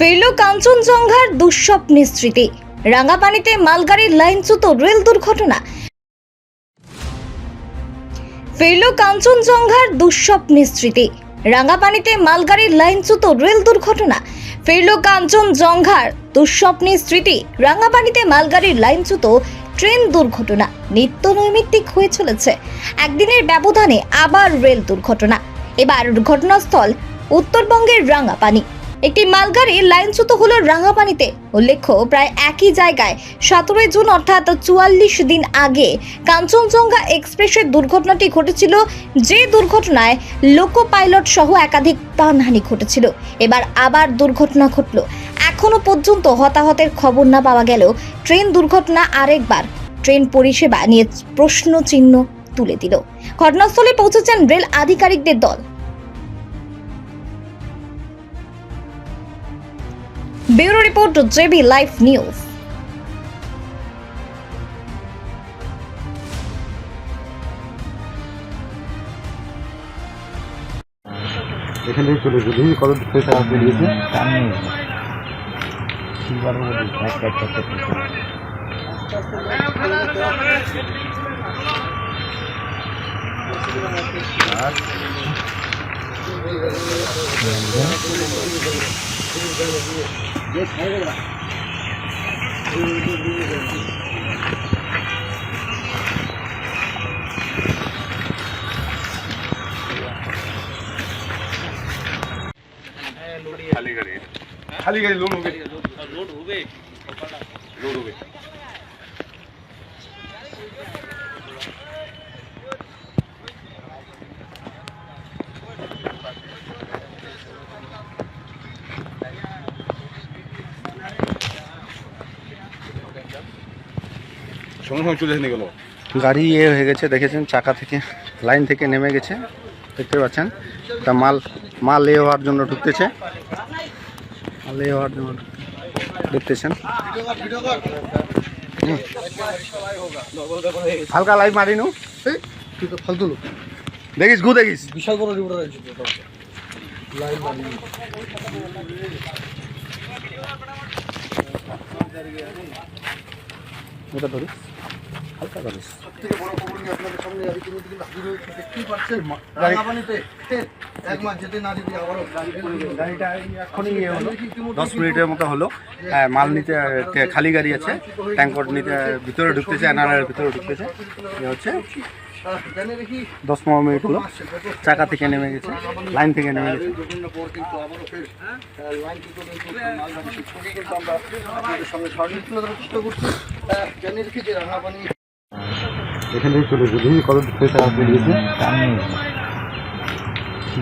ফিরল কাঞ্চনজঙ্ঘার দুঃস্বপ্নের স্মৃতি। রাঙাপানিতে মালগাড়ির লাইনচ্যুত রেল দুর্ঘটনা। ফিরল কাঞ্চনজঙ্ঘার দুঃস্বপ্নের স্মৃতি। রাঙাপানিতে মালগাড়ির লাইনচ্যুত রেল দুর্ঘটনা। ফিরল কাঞ্চনজঙ্ঘার দুঃস্বপ্নের স্মৃতি। রাঙাপানিতে মালগাড়ির লাইনচ্যুত ট্রেন দুর্ঘটনা। নিত্য নৈমিত্তিক হয়ে চলেছে। একদিনের ব্যবধানে আবার রেল দুর্ঘটনা। এবার ঘটনাস্থল উত্তরবঙ্গের রাঙাপানি। একটি মালগাড়ি লাইনচ্যুত হলো রাঙাপানিতে। উল্লেখ্য, প্রায় একই জায়গায় সতেরোই জুন, অর্থাৎ চুয়াল্লিশ দিন আগে কাঞ্চনজঙ্ঘা এক্সপ্রেসের দুর্ঘটনাটি ঘটেছিল। যে দুর্ঘটনায় লোকো পাইলট সহ একাধিক প্রাণহানি ঘটেছিল। এবার আবার দুর্ঘটনা ঘটল। এখনও পর্যন্ত হতাহতের খবর না পাওয়া গেলেও ট্রেন দুর্ঘটনা আরেকবার ট্রেন পরিষেবা নিয়ে প্রশ্ন চিহ্ন তুলে দিল। ঘটনাস্থলে পৌঁছেছেন রেল আধিকারিকদের দল। Bureau report JB live news. এখান থেকে চলে গেলি। কত থেকে টাকা বেরিয়েছে সামনে কি বলি এক এক এক এক ખાલી કરી ખાલી કરી લોડ ઉભે લોડ ઉભે લોડ ઉભે সঙ্গে সঙ্গে চলে এসে গেল। গাড়ি ইয়ে হয়ে গেছে দেখেছেন চাকা থেকে লাইন থেকে নেমে গেছে দেখতে পাচ্ছেন। তা মাল মাল এ হওয়ার জন্য ঢুকতেছে। মাল এ হওয়ার জন্য ঢুকতেছেন। হালকা লাইভ মারিনু তুই তো ফালতু লোক। দেখিস গু দেখিস। বিশাল বড় রিপোর্টার এটা ধরিস। হালকা ধরিস থেকে বড় খবর নিয়ে আপনাদের সামনে আমি কিন্তু কিন্তু হাজির হয়েছি? দেখতেই পাচ্ছেন রাঙাপানিতে এক মাস যেতে না যেতে আবারও গাড়ি পড়ে গেল। গাড়িটা এখনই ইয়ে দশ মিনিটের মতো হলো। হ্যাঁ, মাল নিতে খালি গাড়ি আছে ট্যাঙ্কর নিতে ভিতরে ঢুকতেছে এনআরআর ভিতরে ঢুকতেছে এ হচ্ছে। দশ পনেরো মিনিট হলো চাকা থেকে নেমে গেছে লাইন থেকে নেমে গেছে। সামনে সরকার তুলে ধরার চেষ্টা করছি। রাঙাপানি এখান থেকে চলে গেলি কত থেকে টাকা বেরিয়েছে সামনে কি